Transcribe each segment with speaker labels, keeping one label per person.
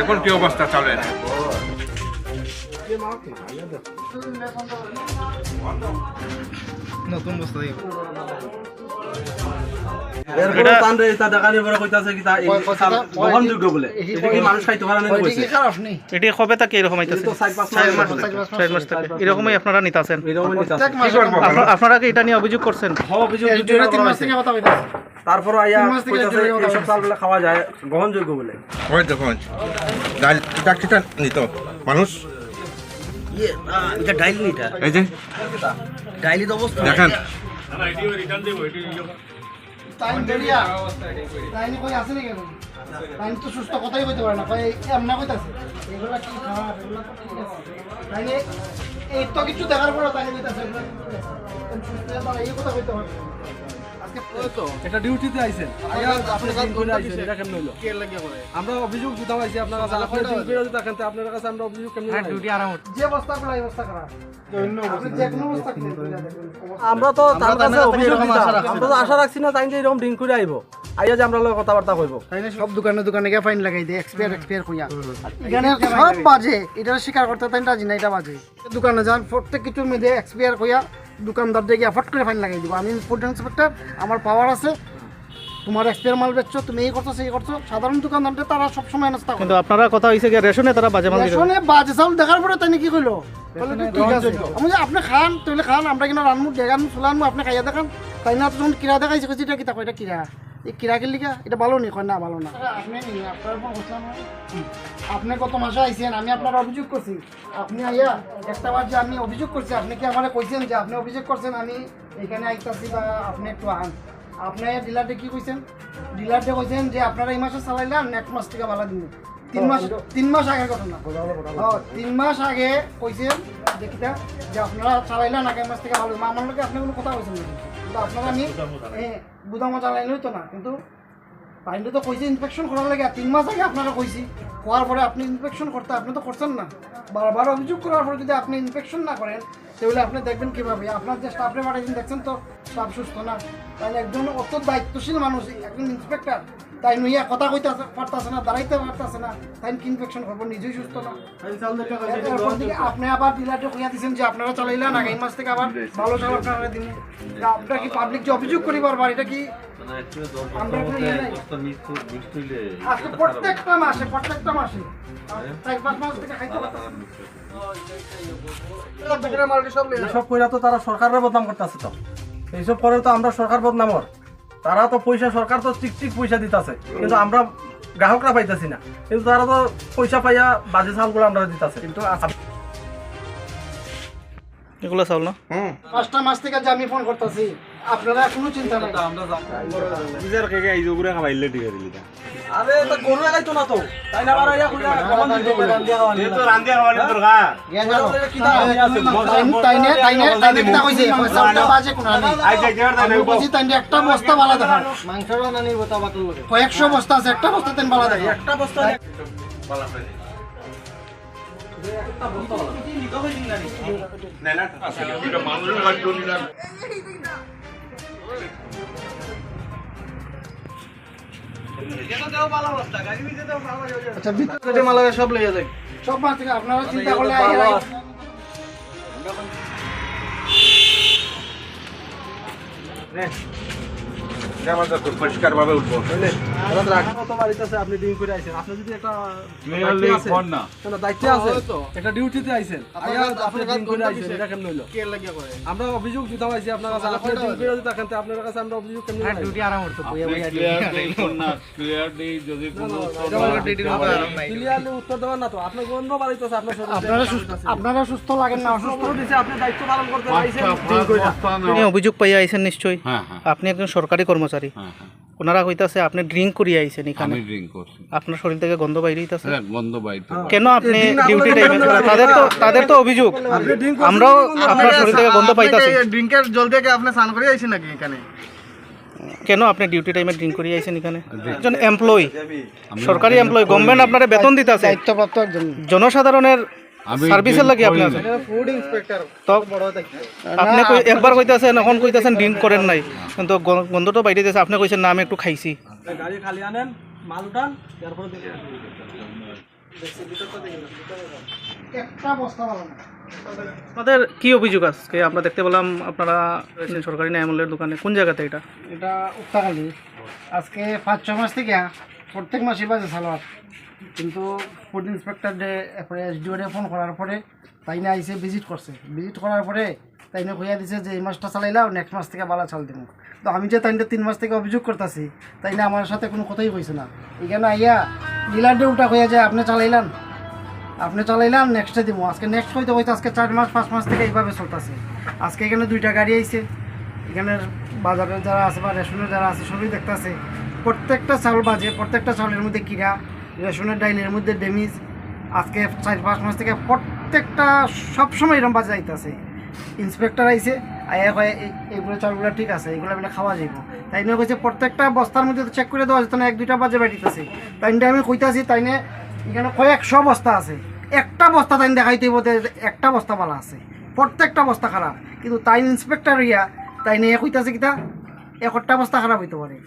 Speaker 1: এখন কি অবস্থা চলে।
Speaker 2: নতুন বস্তু
Speaker 3: এরকমই আপনারা নিতাছেন।
Speaker 4: এরকমই নিতাছে।
Speaker 1: কি করব?
Speaker 3: আপনা- আপনারা কি এটা নিয়ে অভিযোগ করছেন?
Speaker 4: হওয়া অভিযোগ দুদিন করা হয়েছে। তারপর আইয়া এইসব চালগুলো খাওয়া যায় গ্রহণযোগ্য বলে।
Speaker 1: ডাল কিটা নিত? মানুষ?
Speaker 4: এটা
Speaker 1: এই যে।
Speaker 4: ডাইলি তো অবস্থা।
Speaker 1: দেখেন।
Speaker 5: টাইম দেরিয়া। টাইম কই আছে নাকি এখন? টাইম তো সুস্থ কথাই কইতে পারে না কই এমনা কইতাছে। এগুলা কি খারাপ এগুলা তো ঠিক আছে। তাই এই তো কিছু দেখার পরে তাই কইতাছে সুস্থ কথা কইতে পারে
Speaker 4: এটা ডিউটিতে আইছেন। করে আমরা অভিযোগ দিতাম আইছি আপনার কাছে আপনি করে থাকেন আপনার কাছে আমরা অভিযোগ কেমন ডিউটি
Speaker 5: যে অবস্থা গুলো এই অবস্থা খারাপ আপনি যে দেখবেন
Speaker 4: আমরা তো তার কাছে অভিযোগ দিতাম। আমরা তো আশা রাখছি না তাই যে এরকম ডিন করে আইব। আইয়া যে আমরা লগে কথাবার্তা কইব।
Speaker 5: সব দোকানে দোকানে গিয়ে ফাইন লাগাই দেয় এক্সপায়ার এক্সপায়ার কইয়া। এখানে সব বাজে এটা স্বীকার করতে তাই রাজি না এটা বাজে। দোকানে যান প্রত্যেক কিছুর মধ্যে এক্সপায়ার কইয়া দোকানদার দিয়ে ফট করে ফাইন লাগাই দিব। আমি ফুড ইন্সপেক্টর আমার পাওয়ার আছে। তোমার এক্সপায়ার মাল বেচছো তুমি এই করছ সেই করছ। সাধারণ দোকানদারটা তারা সবসময় নাস্তা করে
Speaker 3: কিন্তু আপনারা কথা হয়েছে যে রেশনে তারা বাজে মাল
Speaker 5: রেশনে বাজে চাল দেখার পরে তাই কি কইলো? বলে ঠিক আছে। আমি যে আপনি খান তাহলে খান আমরা কিনা রানমু ডেগান ফুলানমু আপনি খাইয়া দেখান। তাই না তো যখন কিরা দেখাইছে কইছি এটা কিতা কয় এটা কিরা? এই কিরা কি লিখা এটা ভালো নি? না ভালো না। আপনি নি আপনার না। কত মাসে আইছেন আমি আপনার অভিযোগ করছি। আপনি আইয়া একটা বার যে আমি অভিযোগ করছি আপনি কি আমারে কইছেন যে আপনি অভিযোগ করছেন? আমি এখানে আইতাছি বা আপনি একটু আন আপনি ডিলারটা কি কইছেন? ডিলারটা কইছেন যে আপনারা এই মাসে চালাইলেন নেক্সট মাস থেকে ভাড়া দিন। তিন মাস তিন মাস আগের ঘটনা হ্যাঁ, তিন মাস আগে কইছেন দেখিতা যে আপনারা চালাইলেন আগামী মাস থেকে ভালো। আমার লোকে আপনি কোনো কথা কইছেন নাকি? কিন্তু আপনারা আমি গুদামও চালাইলে হইতো না কিন্তু পাইন্ডে তো কইছে ইনফেকশন করার লাগে তিন মাস আগে আপনারা কইছি কোয়ার পরে আপনি ইনফেকশন করতে আপনি তো করছেন না। বারবার অভিযোগ করার পরে যদি আপনি ইনফেকশন না করেন তাহলে আপনি দেখবেন কীভাবে। আপনার যে স্টাফরে পাঠাইছেন দেখছেন তো স্টাফ সুস্থ না। তাহলে একজন অত দায়িত্বশীল মানুষ একজন ইন্সপেক্টর তাই নইয়া কথা কইতে পারতাছে না দাঁড়াইতে পারতাছে না। তাই কি ইনফেকশন করব নিজেই সুস্থ না। আপনি আবার ডিলারটা কইয়া দিছেন যে আপনারা চালাইলেন আগামী মাস থেকে আবার ভালো চাল আপনারা দিন। আপনারা কি পাবলিক যে অভিযোগ করি বারবার এটা কি? প্রত্যেকটা মাসে প্রত্যেকটা মাসে। চার পাঁচ মাস থেকে খাইতে পারতাছে না।
Speaker 4: কইরা তো তারা সরকারের বদনাম করতেছে তো। এইসব করে তো আমরা সরকার বদনামর। তারা তো পয়সা সরকার তো চিকচিক ঠিক পয়সা দিতেছে। কিন্তু আমরা গ্রাহকরা পাইতেছি না। কিন্তু তারা তো পয়সা পাইয়া বাজে চালগুলো আমরা দিতেছে। কিন্তু
Speaker 3: এগুলো চাউল না?
Speaker 5: পাঁচটা মাস থেকে যে আমি ফোন করতেছি। আপনারা কোনো চিন্তা নাই
Speaker 4: আরে এটা গরু লাগাইতো না তো তাই না আবার আইয়া কইরা কখন দিব বলে
Speaker 5: তাইনে তাইনে তাইনে কিতা কইছে পয়সা উঠা বাজে কোনা নেই আমি কইছি তাইনে একটা বস্তা বালা দেখা মাংসর নানি বতা বাতল লগে কয়েকশো বস্তা আছে একটা বস্তা তেন বালা দেখা
Speaker 4: একটা বস্তা
Speaker 5: আচ্ছা ভিতরে মালা সব লইয়া যায় সব মাস থেকে আপনারা চিন্তা করলে
Speaker 1: পরিষ্কার ভাবে উঠবো।
Speaker 4: আপনি ডিউটি করে আইছেন আপনি যদি একটা দায়িত্বে আছেন, না, না, দায়িত্বে আছেন একটা ডিউটিতে আইছেন আইয়া আপনি দিন করে আইছেন এটা কেমন হইল আমরা অভিযোগ আপনার কাছে আপনি দিন করে দিতে থাকেন আপনার কাছে আমরা অভিযোগ কেমন ডিউটি আরাম করতে ক্লিয়ারলি উত্তর দেওয়ার না তো আপনার অন্য বাড়িতেছে আপনার
Speaker 5: আপনারা সুস্থ আপনারা সুস্থ লাগেন না অসুস্থ
Speaker 4: দিছে আপনি দায়িত্ব পালন করতে আইছেন কইরা
Speaker 3: অভিযোগ পাইয়া আইছেন নিশ্চয়ই। আপনি একজন সরকারি কর্মচারী। ওনারা কইতাছে আপনি ড্রিঙ্ক করিয়া আইছেন এখানে।
Speaker 6: আমি ড্রিঙ্ক করছি।
Speaker 3: আপনার শরীর থেকে গন্ধ বাইরে হইতাছে?
Speaker 6: হ্যাঁ বন্ধ বাইতে
Speaker 3: কেন আপনি ডিউটি টাইমে তাদের তো তাদের তো অভিযোগ। আমরাও আপনার শরীর থেকে গন্ধ পাইতাছি।
Speaker 2: ড্রিঙ্কের জল থেকে আপনি স্নান করে আইছেন নাকি এখানে?
Speaker 3: কেন আপনি ডিউটি টাইমে ড্রিঙ্ক করিয়া আইছেন এখানে? একজন এমপ্লয়ি সরকারি এমপ্লয়ি গভর্নমেন্ট আপনার বেতন দিতাছে।
Speaker 5: দায়িত্বপ্রাপ্ত একজন।
Speaker 3: জনসাধারণের
Speaker 6: আমি
Speaker 3: সার্ভিসের লাগে আপনার
Speaker 5: ফুড ইন্সপেক্টর
Speaker 3: তো আপনি একবার কইতাছেন এখন কইতাছেন ড্রিঙ্ক করেন নাই। কিন্তু গন্ধ তো বাইরে দিয়েছে আপনি কইছেন না আমি একটু খাইছি।
Speaker 4: গাড়ি খালি আনেন মাল উঠান তারপরে
Speaker 5: একটা বস্তা ভালো না।
Speaker 3: আপনাদের কি অভিযোগ আজকে? আমরা দেখতে পেলাম আপনারা সরকারি ন্যায়ামূল্যের দোকানে। কোন জায়গাতে এটা?
Speaker 5: এটা উত্তাকালি আজকে পাঁচ ছ মাস থেকে প্রত্যেক মাসে বাজে সালোয়ার। কিন্তু ফুড ইন্সপেক্টর ডে এরপরে এসডিও ডে ফোন করার পরে তাই না আইসে ভিজিট করছে। ভিজিট করার পরে তাই না কইয়া দিছে যে, এই মাসটা চালাইলাম নেক্সট মাস থেকে বালা চাল দিব তো আমি যে তাইনটা তিন মাস থেকে অভিযোগ করতেছি, তাই না আমার সাথে কোনো কথাই কইছে না। এখানে আইয়া ডিলার ডে উল্টা কইয়া যায় আপনি চালাইলাম আপনি চালাইলাম নেক্সটে দিব আজকে নেক্সট হইতে হইতে আজকে চার মাস, পাঁচ মাস থেকে এইভাবে চলতেছে। আজকে এখানে দুইটা গাড়ি আইছে। এখানে বাজারের যারা আছে বা রেশনের যারা আছে, সবই দেখতেছে। প্রত্যেকটা চাউল বাজে, প্রত্যেকটা চাউলের মধ্যে কিরা রেশনের ডাইলের মধ্যে ড্যামেজ আজকে চার পাঁচ মাস থেকে প্রত্যেকটা সবসময় এরকম বাজে যাইতেছে। ইন্সপেক্টর আয়া কয়ে এই- এইগুলো চাউলগুলো ঠিক আছে, এগুলো বলে খাওয়া যাইব। তাই নিয়ে কইছে, প্রত্যেকটা বস্তার মধ্যে চেক করে দেওয়া যেত না, এক, দুইটা বাজে বেরিতেছে তাই আমি কইতাছি, তাই এখানে কয়েকশো বস্তা আছে। একটা বস্তা তাই দেখাইতে যে একটা বস্তা ভালো আছে। প্রত্যেকটা বস্তা খারাপ। কিন্তু তাই ইন্সপেক্টর ইয়া, তাই নিয়ে কইতাছে কিতা একটা বস্তা খারাপ হইতে পারে।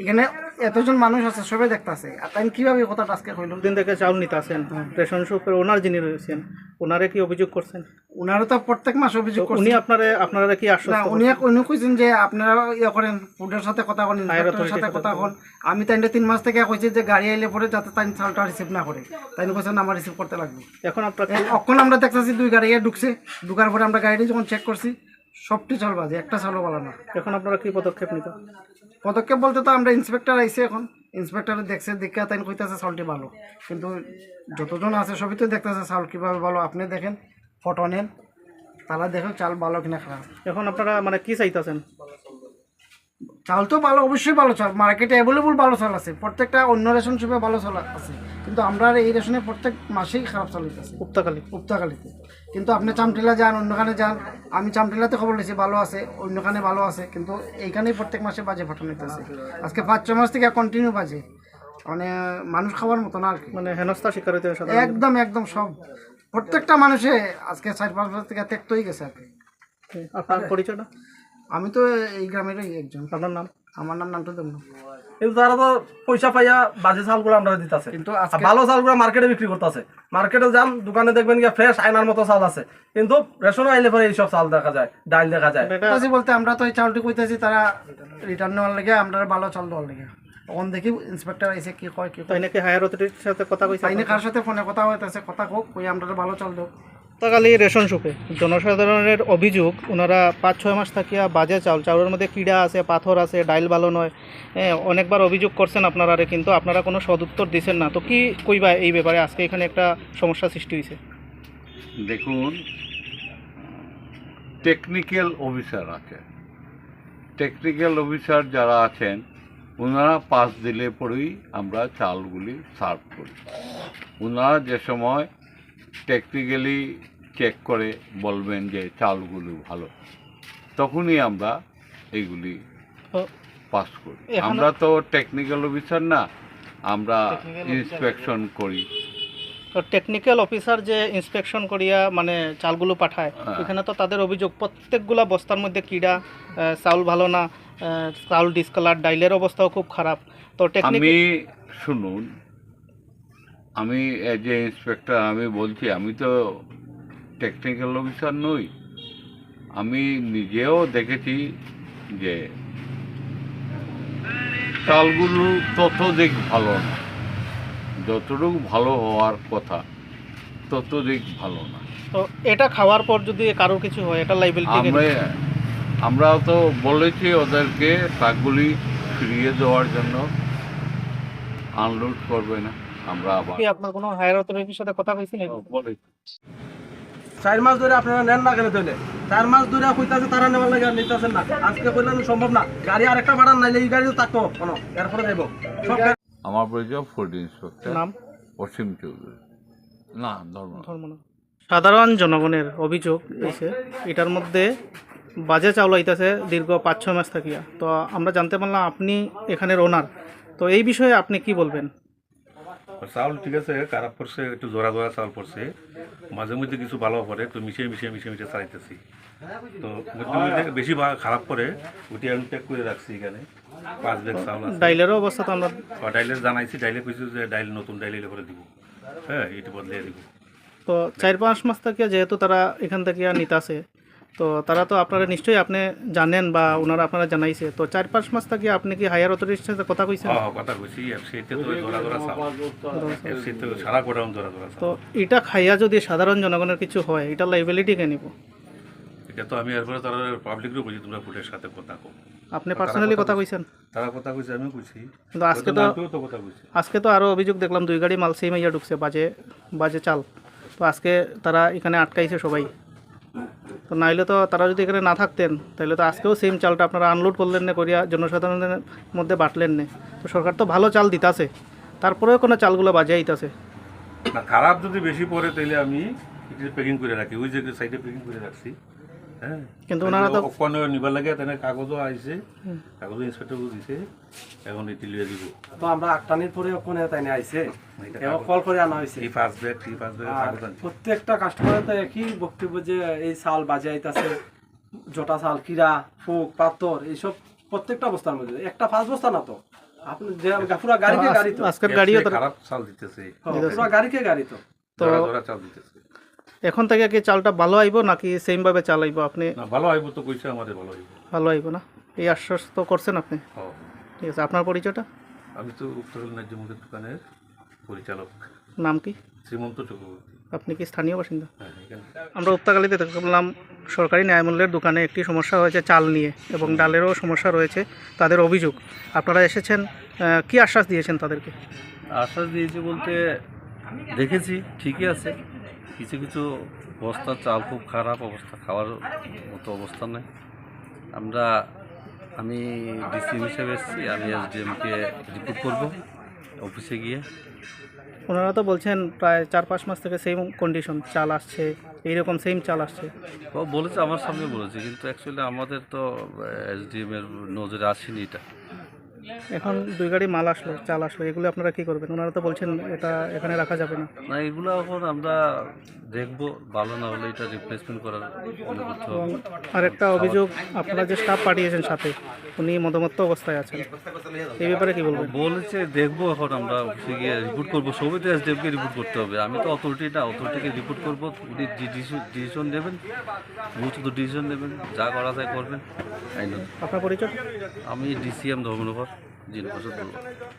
Speaker 5: এখানে এতজন মানুষ আছে সবাই দেখতাছে। আর তাই কীভাবে কথাটা আজকে কইল?
Speaker 3: দিন থেকে চাউল নিতে আসেন রেশন শপের ওনার যিনি রয়েছেন ওনারে কি অভিযোগ করছেন?
Speaker 5: ওনারা তো প্রত্যেক মাস অভিযোগ
Speaker 3: তো
Speaker 5: করছে।
Speaker 3: উনি আপনারা আপনারা কি আশ্বস্ত
Speaker 5: উনি উনি কইছেন যে আপনারা ইয়ে করেন ফুডের সাথে কথা বলেন ইন্সপেক্টরের সাথে কথা বলেন। আমি তাই তিন মাস থেকে কইছি যে গাড়ি আইলে পরে যাতে তাই চালটা রিসিভ না করে। তাই কইছেন আমার রিসিভ করতে লাগবে।
Speaker 3: এখন আপনারা
Speaker 5: অক্ষণ আমরা দেখতেছি দুই গাড়ি ঢুকছে। ঢুকার পরে আমরা গাড়িটি যখন চেক করছি সবটি চাল বাজে একটা চালও বলা না।
Speaker 3: এখন আপনারা কি পদক্ষেপ নিতে?
Speaker 5: পদক্ষেপ বলতে তো আমরা ইন্সপেক্টর আইসি এখন। ইন্সপেক্টর দেখছে দেখে তাই কইতেছে চালটি ভালো। কিন্তু যতজন আছে সবই তো দেখতেছে চাল কীভাবে ভালো। আপনি দেখেন ফটো নেন তারা দেখেন চাল ভালো কিনা খারাপ।
Speaker 3: এখন আপনারা মানে কি চাইতেছেন?
Speaker 5: চাল তো ভালো অবশ্যই ভালো চাল। মার্কেটে অ্যাভেলেবল ভালো চাল আছে। প্রত্যেকটা অন্য রেশন শপে ভালো চাল আছে। কিন্তু আমরা এই রেশনে প্রত্যেক মাসেই খারাপ চাল হইতেছে
Speaker 3: উক্তাকালী
Speaker 5: উপ্তাকালিতে। কিন্তু আপনি চামটিলা যান অন্যখানে যান। আমি চামটিলাতে খবর নিয়েছি ভালো আছে অন্যখানে ভালো আছে। কিন্তু এইখানেই প্রত্যেক মাসে বাজে পাঠানো হইতেছে আজকে পাঁচ ছ মাস থেকে কন্টিনিউ বাজে। মানে মানুষ খাওয়ার মতো না আর কি।
Speaker 3: মানে হেনস্থা শিকার হইতে
Speaker 5: একদম একদম সব। প্রত্যেকটা মানুষে আজকে চার পাঁচ মাস থেকে ত্যক্ত হয়ে গেছে আর কি।
Speaker 3: আপনার পরিচয়টা?
Speaker 5: আমি তো এই গ্রামেরই একজন।
Speaker 3: আপনার নাম?
Speaker 5: আমার নাম নান্টু দেব
Speaker 4: কিন্তু তারা তো পয়সা পাইয়া বাজে চালগুলো আমরা দিতেছে।
Speaker 5: কিন্তু
Speaker 4: ভালো চালগুলো মার্কেটে বিক্রি করতেছে। মার্কেটে যান দোকানে দেখবেন গিয়ে ফ্রেশ আয়নার মতো চাল আছে। কিন্তু রেশন আইলে পরে এইসব চাল দেখা যায় ডাল দেখা যায়।
Speaker 5: বলতে আমরা তো এই চাউলটি কইতেছি তারা রিটার্ন নেওয়ার লেগে আমরা ভালো চাল দেওয়ার লেগে। তখন দেখি ইন্সপেক্টর আইসে কি কয় কি
Speaker 3: তাই নাকি হায়ার অথরিটির সাথে কথা কইছে
Speaker 5: তাইনে কার সাথে ফোনে কথা হইতেছে কথা হোক কই আমরা ভালো চাল দেব।
Speaker 3: গতকালই রেশন শপে জনসাধারণের অভিযোগ, ওনারা পাঁচ ছয় মাস থাকিয়া বাজে চাউল, চাউলের মধ্যে কিড়া আছে, পাথর আছে, ডাইল ভালো নয়। হ্যাঁ অনেকবার অভিযোগ করছেন আপনারা কিন্তু আপনারা কোনো সদুত্তর দিচ্ছেন না। তো কি কইবা এই ব্যাপারে? আজকে এখানে একটা সমস্যা সৃষ্টি হয়েছে
Speaker 6: দেখুন টেকনিক্যাল অফিসার আছে। টেকনিক্যাল অফিসার যারা আছেন, ওনারা পাস দিলে পরেই আমরা চালগুলি সার্ভ করি। ওনারা যে সময় টেকনিক্যালি চেক করে বলবেন যে চালগুলো ভালো তখনই আমরা এইগুলি পাস করি। আমরা তো টেকনিক্যাল অফিসার না আমরা ইন্সপেকশন করি।
Speaker 3: তো টেকনিক্যাল অফিসার যে ইন্সপেকশন করিয়া মানে চালগুলো পাঠায়
Speaker 6: হ্যাঁ।
Speaker 3: এখানে তো তাদের অভিযোগ প্রত্যেকগুলা বস্তার মধ্যে কিড়া চাউল ভালো না চাউল ডিসকালার ডাইলের অবস্থাও খুব খারাপ। তো টেকনিক
Speaker 6: শুনুন আমি এজ এ ইন্সপেক্টর আমি বলছি আমি তো টেকনিক্যাল অফিসার নই। আমি নিজেও দেখেছি যে চালগুলো ততদিক ভালো না। যতটুকু ভালো হওয়ার কথা ততদিক ভালো না।
Speaker 3: তো এটা খাওয়ার পর যদি কারোর কিছু হয় এটা লাইবিলিটি
Speaker 6: আমরা আমরা তো বলেছি ওদেরকে ট্রাকগুলি ফিরিয়ে দেওয়ার জন্য। আনলোড করবে না। আমরা আবার
Speaker 3: কি আপনার কোনো হায়ার অথরিটির সাথে কথা নাকি
Speaker 4: চার মাস ধরে আপনারা নেন না কেন তাহলে? চার মাস ধরে কইতাছে তারা নেওয়ার লাগে আর নিতেছেন না। আজকে কইলেন সম্ভব না। গাড়ি আরেকটা ভাড়া নাইলে এই গাড়িও থাকতো কোনো এরপরে যাইব।
Speaker 6: আমার পরিচয় ফুড ইন্সপেক্টর
Speaker 3: নাম?
Speaker 6: অসীম চৌধুরী। না ধর্ম
Speaker 3: ধর্ম না। সাধারণ জনগণের অভিযোগ এসে এটার মধ্যে বাজে চাউল আইতেছে দীর্ঘ পাঁচ ছ মাস থাকিয়া। তো আমরা জানতে পারলাম আপনি এখানের ওনার তো এই বিষয়ে আপনি কি বলবেন?
Speaker 7: চাউল ঠিক আছে খারাপ পড়ছে একটু জোড়া জোড়া চাউল পড়ছে। মাঝে মধ্যে কিছু ভালো পড়ে তো মিশিয়ে মিশিয়ে মিশিয়ে মিশিয়ে চালাইতেছি। তো বেশি খারাপ পড়ে ওটি আমি প্যাক করে রাখছি এখানে। পাঁচ ব্যাগ চাউল আছে।
Speaker 3: ডাইলেরও অবস্থা তো আমরা
Speaker 7: ডাইলের জানাইছি ডাইলে কইছি যে ডাইল নতুন ডাইল এলে করে দিব। হ্যাঁ এটি বদলিয়ে দিব।
Speaker 3: তো চার পাঁচ মাস থেকে যেহেতু তারা এখান থেকে নিতাছে তো তারা তো আপনারা নিশ্চয়ই আপনি জানেন বা ওনারা আপনারা জানাইছে। তো চার পাঁচ মাস থেকে আপনি কি হায়ার অথরিটির সাথে কথা কইছেন?
Speaker 7: হ্যাঁ কথা কইছি এফসিতে তো ধরা ধরা এফসিতে সারা গোডাউন ধরা ধরা
Speaker 3: তো এটা খাইয়া যদি সাধারণ জনগণের কিছু হয় এটা লাইবিলিটি কে নিব?
Speaker 7: এটা তো আমি এরপরে তারা পাবলিকও বলছি তোমরা ফুটের সাথে কথা কো
Speaker 3: আপনি পার্সোনালি কথা কইছেন?
Speaker 7: তারা কথা কইছে আমিও কইছি।
Speaker 3: কিন্তু আজকে তো
Speaker 7: কথা কইছি।
Speaker 3: আজকে তো আরও অভিযোগ দেখলাম দুই গাড়ি মাল সেই মাইয়া ঢুকছে বাজে বাজে চাল। তো আজকে তারা এখানে আটকাইছে সবাই। তো নাইলে তো তারা যদি এখানে না থাকতেন তাহলে তো আজকেও সেম চালটা আপনারা আনলোড করলেন না, করিয়া জনসাধারণের মধ্যে বাটলেন না। তো সরকার তো ভালো চাল দিতাছে, তারপরেও কোনো চালগুলো বাজিয়ে
Speaker 7: দিতেছে খারাপ যদি বেশি পড়ে তাহলে আমি প্যাকিং করে রাখি। ওই যে সাইডে প্যাকিং করে রাখছি। হ্যাঁ
Speaker 3: কিন্তু ওনারা তো
Speaker 7: ওখানে নিবার লাগে তেনে কাগজও আইছে ইন্সপেক্টরও দিছে এখন এটি লিয়ে দিব
Speaker 4: তো আমরা আটটানির পরে ওখানে তাই নিয়ে আইছে এবং কল করে আনা হয়েছে
Speaker 7: এই ফার্স্ট ব্যাগ এই ফার্স্ট ব্যাগ কাগজ
Speaker 4: প্রত্যেকটা কাস্টমারের তো একই বক্তব্য যে এই চাল বাজে আইতাছে জটা চাল কিরা ফুক পাথর এইসব প্রত্যেকটা বস্তার মধ্যে। একটা ফার্স্ট বস্তা না তো? আপনি যে পুরা গাড়িকে গাড়ি তো
Speaker 3: আজকের গাড়িও তো
Speaker 7: খারাপ চাল দিতেছে।
Speaker 4: পুরা গাড়িকে গাড়ি তো
Speaker 7: ধরা চাল দিতেছে।
Speaker 3: এখন থেকে কি চালটা ভালো আইব নাকি সেমভাবে চাল আইব? আপনি
Speaker 7: না ভালো আইব তো কইছে আমাদের ভালো আইব।
Speaker 3: ভালো আইব না? এই আশ্বাস তো করছেন আপনি?
Speaker 7: হ্যাঁ।
Speaker 3: ঠিক আছে আপনার পরিচয়টা?
Speaker 7: আমি তো উত্তরল ন্যায্য মুখের দোকানের পরিচালক।
Speaker 3: নাম কি?
Speaker 7: শ্রীমন্ত চক্রবর্তী।
Speaker 3: আপনি কি স্থানীয় বাসিন্দা?
Speaker 7: হ্যাঁ
Speaker 3: আমরা উত্তাকালিতে দেখলাম সরকারি ন্যায়মূল্যের দোকানে একটি সমস্যা হয়েছে চাল নিয়ে এবং ডালেরও সমস্যা রয়েছে তাদের অভিযোগ। আপনারা এসেছেন কি আশ্বাস দিয়েছেন তাদেরকে?
Speaker 8: আশ্বাস দিয়েছি বলতে দেখেছি ঠিকই আছে। কিছু কিছু বস্তার চাল খুব খারাপ অবস্থা খাওয়ার মতো অবস্থা নেই। আমরা আমি ডিসি হিসেবে এসেছি আমি এসডিএমকে রিপোর্ট করব অফিসে গিয়ে।
Speaker 3: ওনারা তো বলছেন প্রায় চার পাঁচ মাস থেকে সেম কন্ডিশন চাল আসছে এইরকম সেম চাল আসছে।
Speaker 8: ও বলেছে আমার সামনে বলেছে কিন্তু অ্যাকচুয়ালি আমাদের তো এসডিএম এর নজরে আসেনি এটা।
Speaker 3: এখন দুই গাড়ি মাল আসলো চাল আসলো এগুলো আপনারা কি করবেন? ওনারা তো বলছেন এটা এখানে রাখা যাবে না।
Speaker 8: না এগুলো এখন আমরা দেখব ভালো না হলে এটা রিপ্লেসমেন্ট করার
Speaker 3: এবং
Speaker 8: হবে।
Speaker 3: আরেকটা অভিযোগ আপনারা যে স্টাফ পাঠিয়েছেন সাথে উনি মদমত্ত অবস্থায় আছেন। এই ব্যাপারে কি বলবেন?
Speaker 8: বলেছে দেখব এখন আমরা অফিসে গিয়ে রিপোর্ট করব। সবই তো এসডিএফকে রিপোর্ট করতে হবে। আমি তো অথরিটি না অথরিটিকে রিপোর্ট করব। উনি ডিসিশন নেবেন গুরুত্ব ডিসিশন নেবেন যা করা যায় করবেন
Speaker 3: আপনার পরিচয়?
Speaker 8: আমি ডিসিএম ধর্মনগর। জিন প্রসাদ বলবো